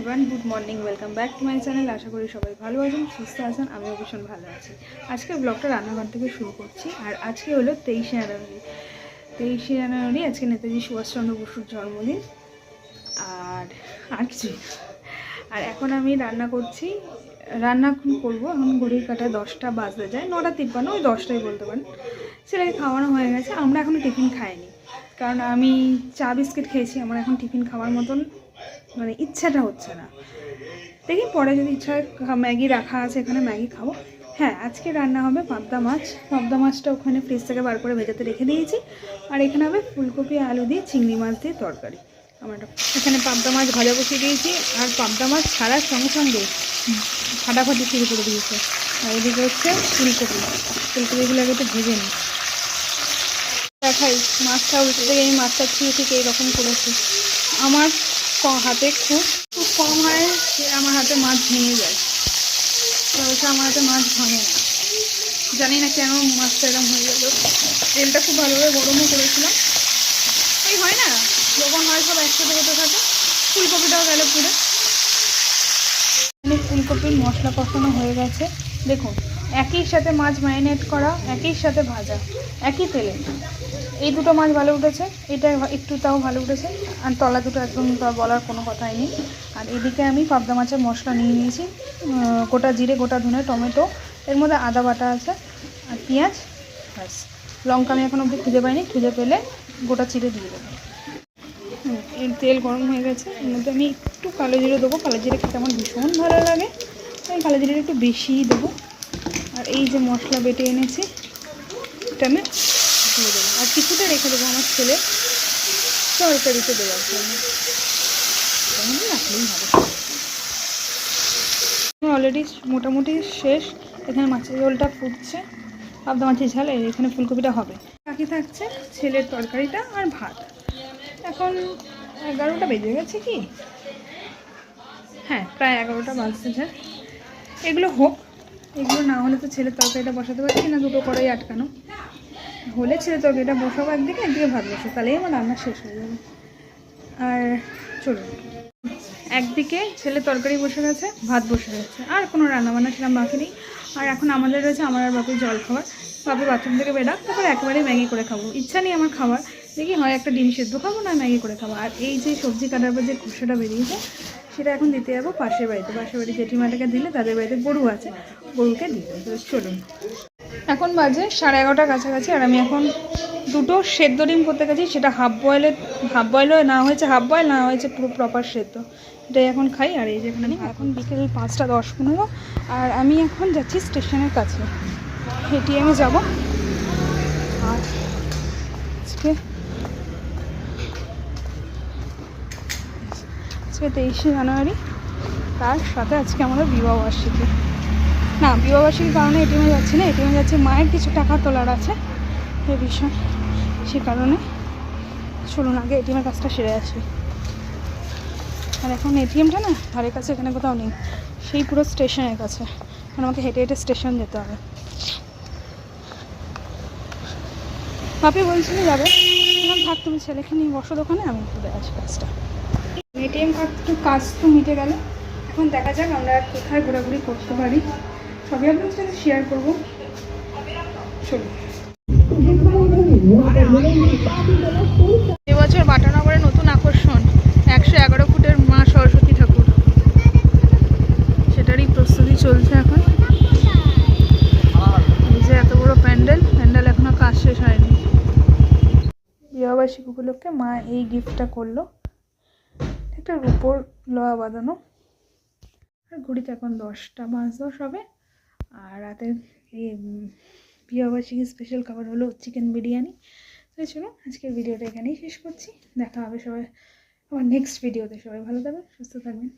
One good morning welcome back to my channel আশা করি সবাই ভালো আছেন, সুস্থ আছেন, আমিও ভীষণ ভালো আছি। আজকে ব্লগটা রান্নাঘর থেকে শুরু করছি, আর আজকে হলো তেইশে জানুয়ারি। তেইশে জানুয়ারি, আজকে নেতাজি সুভাষচন্দ্র বসুর জন্মদিন। আর আর কিছুই আর এখন আমি রান্না করছি, রান্না করব, এখন ঘড়ির কাটা দশটা বাজতে যায়, নটা তিপ্পান্ন, ওই দশটাই বলতে পারেন। ছেলেকে খাওয়ানো হয়ে গেছে, আমরা এখনও টিফিন খাইনি। কারণ আমি চা বিস্কিট খেয়েছি, আমার এখন টিফিন খাওয়ার মতন মানে ইচ্ছাটা হচ্ছে না। দেখি পরে যদি ইচ্ছা হয় ম্যাগি রাখা আছে এখানে, ম্যাগি খাব। হ্যাঁ আজকে রান্না হবে পাবদা মাছ। পাবদা মাছটা ওখানে ফ্রিজ থেকে বার করে ভেজাতে রেখে দিয়েছি। আর এখানে হবে ফুলকপি, আলু দিয়ে, চিংড়ি মাছ দিয়ে তরকারি। আমার এখানে পাবদা মাছ ভাজা বসিয়ে দিয়েছি। আর পাবদা মাছ ছাড়ার সঙ্গে সঙ্গে ফাটাফাটি শুরু করে দিয়েছে। আর এদিকে হচ্ছে ফুলকপি। ফুলকপিগুলো আগে একটু ভেজে নিই। দেখাই, মাছটা উল্টে থেকে এই মাছটা ছুঁয়ে থেকে এইরকম করেছি। আমার হাতে, খুব খুব কম হয় যে আমার হাতে মাছ ভেঙে যায়। তবে আমার হাতে মাছ ভাঙে না। জানি না কেন মাছটা এরকম হয়ে গেল। তেলটা খুব ভালোভাবে গরমও করেছিলাম। এই হয় না যখন হয় সব একসাথে হতে থাকে। ফুলকপিটাও গেল পুরো ফুলকপির মশলা কষানো হয়ে গেছে। দেখুন একই সাথে মাছ ম্যারিনেট করা, একই সাথে ভাজা, একই তেলে। এই দুটো মাছ ভালো উঠেছে, এটা একটু তাও ভালো উঠেছে। আর তলা দুটো একদম বলার কোনো কথাই নেই। আর এদিকে আমি পাবদা মাছের মশলা নিয়ে নিয়েছি। গোটা জিরে, গোটা ধনে, টমেটো, এর মধ্যে আদা বাটা আছে আর পেঁয়াজ। ব্যাস। লঙ্কা আমি এখন অবধি খুঁজে পাইনি, খুঁজে পেলে গোটা চিড়ে দিয়ে দেবো। এর তেল গরম হয়ে গেছে, এর মধ্যে আমি একটু কালো জিরে দেবো। কালো জিরে খেতে আমার ভীষণ ভালো লাগে। আমি কালো জিরে একটু বেশিই দেবো। আর এই যে মশলা বেটে এনেছি, এটা আমি দিয়ে দেবো। আর কিছুটা রেখে দেবো আমার ছেলে। তরকারিতে দেওয়ার জন্য। হবে। অলরেডি মোটামুটি শেষ। এখানে মাছের ঝোলটা ফুটছে। পাবদা মাছের ঝাল এখানে ফুলকপিটা হবে। বাকি থাকছে ছেলের তরকারিটা আর ভাত। এখন এগারোটা বেজে গেছে কি? হ্যাঁ প্রায় এগারোটা যায় এগুলো হোক। না হলে তো ছেলের তরকারিটা বসাতে পারছি না, দুটো কড়াই আটকানো। হলে ছেলে তরকারিটা বসাবো একদিকে একদিকে ভাত বসো তাহলেই আমার রান্না শেষ হয়ে যাবে। আর চলুন। একদিকে ছেলে তরকারি বসে গেছে, ভাত বসে গেছে, আর কোনো রান্না বান্না সেরকম বাকি নেই। আর এখন আমাদের রয়েছে আমার আর বাপির জল খাবার। বাপি বাথরুম থেকে বেরাক, তারপর একেবারে ম্যাগি করে খাব। ইচ্ছা নেই আমার খাবার। দেখি হয় একটা ডিম সেদ্ধ খাব না ম্যাগি করে খাব। আর এই যে সবজি কাটার পর যে খোসাটা বেরিয়েছে সেটা এখন দিতে যাব পাশের বাড়িতে। পাশের বাড়ি জেঠিমাটাকে দিলে তাদের বাড়িতে গরু আছে, গরুকে দিয়ে দেবো চলুন। এখন বাজে সাড়ে এগারোটার কাছাকাছি আর আমি এখন দুটো সেদ্ধ ডিম করতে গেছি, সেটা হাফ বয়েলে হাফ বয়েলও না হয়েছে হাফ বয়েল না হয়েছে পুরো প্রপার সেদ্ধ। এটাই এখন খাই আর এই যে এখানে এখন বিকেল পাঁচটা দশ পনেরো আর আমি এখন যাচ্ছি স্টেশনের কাছে। এটিএমে যাব। আর আজকে আজকে তেইশে জানুয়ারি। তার সাথে আজকে আমাদের বিবাহবার্ষিকী না বিবাহবার্ষিকীর কারণে এটিএমে যাচ্ছি না, এটিএমে যাচ্ছি মায়ের কিছু টাকা তোলার আছে। এই বিষয়, সে কারণে চলুন আগে এটিএমের কাজটা সেরে আসি। আর এখন এটিএমটা না, ধারের কাছে এখানে কোথাও নেই। সেই পুরো স্টেশনের কাছে। মানে আমাকে হেঁটে হেঁটে স্টেশন যেতে হবে। বাপি বলছিল যাবে। থাক, তুমি ছেলেকে নিয়ে বসো দোকানে, আমি ঘুরে আসি কাজটা। এটিএম কার্ড তো কাজ তো মিটে গেল। এখন দেখা যাক আমরা কোথায় ঘোরাঘুরি করতে পারি। সবই আপনাদের সাথে শেয়ার করব। চলুন। এবছর বাটানগরে নতুন আকর্ষণ, একশো এগারো ফুটের মা সরস্বতী ঠাকুর। সেটারই প্রস্তুতি চলছে এখন। যে এত বড় প্যান্ডেল প্যান্ডেল এখনও কাজ শেষ হয়নি। বিবাহবার্ষিক উপলক্ষে মা এই গিফটটা করল। একটা রুপোর লোয়া বাঁধানো। আর ঘড়িতে এখন দশটা, পাঁচ দশ হবে। আর রাতে বিবাহবার্ষিকী স্পেশাল খাবার হলো চিকেন বিরিয়ানি। তো চলো আজকের ভিডিওটা এখানেই শেষ করছি। দেখা হবে সবাই আমার নেক্সট ভিডিওতে সবাই ভালো থাকবেন, সুস্থ থাকবেন।